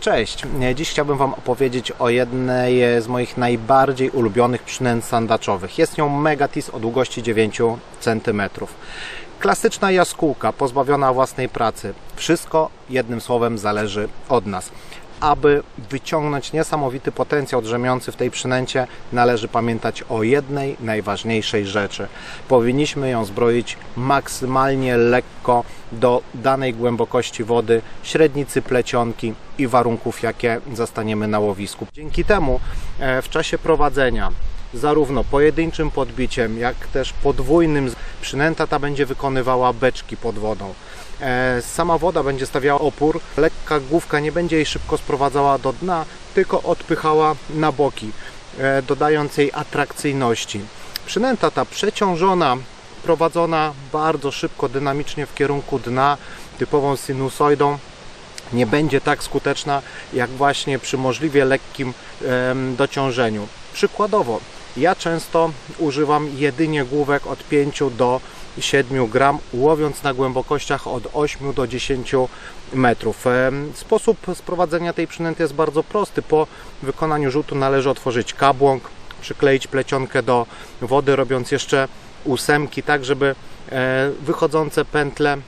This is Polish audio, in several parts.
Cześć, dziś chciałbym Wam opowiedzieć o jednej z moich najbardziej ulubionych przynęt sandaczowych. Jest nią Megatis o długości 9 cm. Klasyczna jaskółka, pozbawiona własnej pracy. Wszystko jednym słowem zależy od nas. Aby wyciągnąć niesamowity potencjał drzemiący w tej przynęcie, należy pamiętać o jednej najważniejszej rzeczy. Powinniśmy ją zbroić maksymalnie lekko do danej głębokości wody, średnicy plecionki i warunków, jakie zastaniemy na łowisku. Dzięki temu e, w czasie prowadzenia zarówno pojedynczym podbiciem, jak też podwójnym przynęta ta będzie wykonywała beczki pod wodą. E, sama woda będzie stawiała opór, lekka główka nie będzie jej szybko sprowadzała do dna, tylko odpychała na boki, e, dodając jej atrakcyjności. Przynęta ta przeciążona, prowadzona bardzo szybko, dynamicznie w kierunku dna, typową sinusoidą, nie będzie tak skuteczna jak właśnie przy możliwie lekkim dociążeniu. Przykładowo, ja często używam jedynie główek od 5 do 7 gram, łowiąc na głębokościach od 8 do 10 metrów. Sposób sprowadzenia tej przynęty jest bardzo prosty. Po wykonaniu rzutu należy otworzyć kabłąk, przykleić plecionkę do wody, robiąc jeszcze ósemki, tak żeby e, wychodzące pętle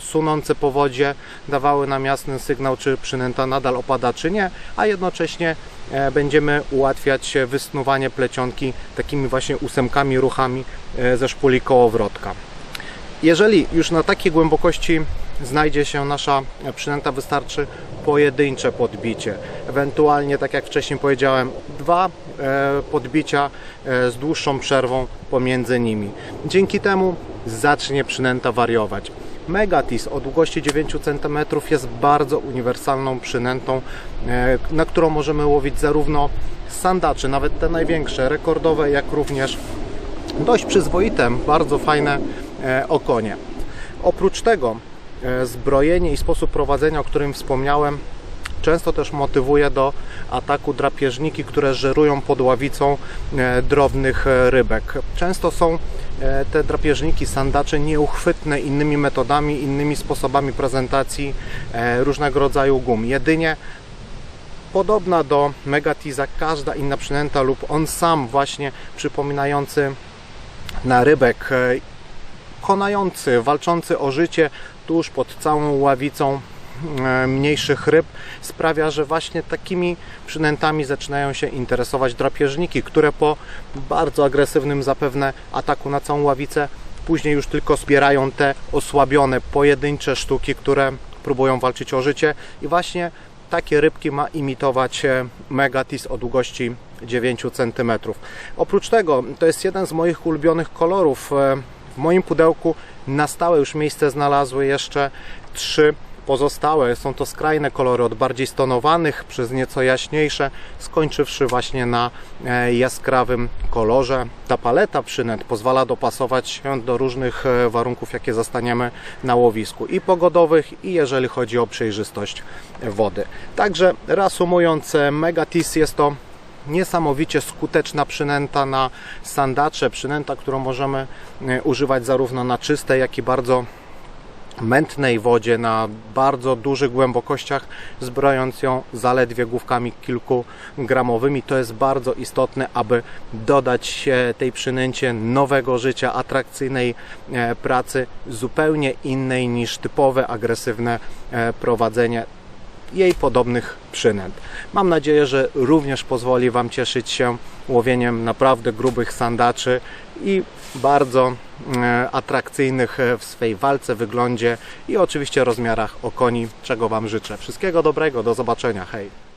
sunące po wodzie dawały nam jasny sygnał, czy przynęta nadal opada, czy nie, a jednocześnie e, będziemy ułatwiać wysnuwanie plecionki takimi właśnie ósemkami, ruchami e, ze szpuli kołowrotka. Jeżeli już na takiej głębokości znajdzie się nasza przynęta, wystarczy pojedyncze podbicie. Ewentualnie, tak jak wcześniej powiedziałem, dwa e, podbicia z dłuższą przerwą pomiędzy nimi. Dzięki temu zacznie przynęta wariować. Megatis o długości 9 cm jest bardzo uniwersalną przynętą, e, na którą możemy łowić zarówno sandacze, nawet te największe, rekordowe, jak również dość przyzwoite, bardzo fajne e, okonie. Oprócz tego e, zbrojenie i sposób prowadzenia, o którym wspomniałem, często też motywuje do ataku drapieżniki, które żerują pod ławicą drobnych rybek. Często są te drapieżniki, sandacze nieuchwytne innymi metodami, innymi sposobami prezentacji e, różnego rodzaju gum. Jedynie podobna do Megatiza każda inna przynęta lub on sam właśnie przypominający na rybek, e, konający, walczący o życie tuż pod całą ławicą E, mniejszych ryb sprawia, że właśnie takimi przynętami zaczynają się interesować drapieżniki, które po bardzo agresywnym zapewne ataku na całą ławicę później już tylko zbierają te osłabione, pojedyncze sztuki, które próbują walczyć o życie i właśnie takie rybki ma imitować e, Megatis o długości 9 cm. Oprócz tego to jest jeden z moich ulubionych kolorów. E, w moim pudełku na stałe już miejsce znalazły jeszcze trzy Pozostałe są to skrajne kolory od bardziej stonowanych przez nieco jaśniejsze, skończywszy właśnie na e, jaskrawym kolorze. Ta paleta przynęt pozwala dopasować się do różnych e, warunków, jakie zastaniemy na łowisku i pogodowych, i jeżeli chodzi o przejrzystość wody. Także reasumując, e, Megatis jest to niesamowicie skuteczna przynęta na sandacze, przynęta, którą możemy używać zarówno na czystej, jak i bardzo mętnej wodzie na bardzo dużych głębokościach, zbrojąc ją zaledwie główkami kilkugramowymi. To jest bardzo istotne, aby dodać tej przynęcie nowego życia, atrakcyjnej e, pracy, zupełnie innej niż typowe agresywne e, prowadzenie jej podobnych przynęt. Mam nadzieję, że również pozwoli Wam cieszyć się łowieniem naprawdę grubych sandaczy i bardzo e, atrakcyjnych w swej walce, wyglądzie i oczywiście rozmiarach okoni, czego Wam życzę. Wszystkiego dobrego, do zobaczenia, hej!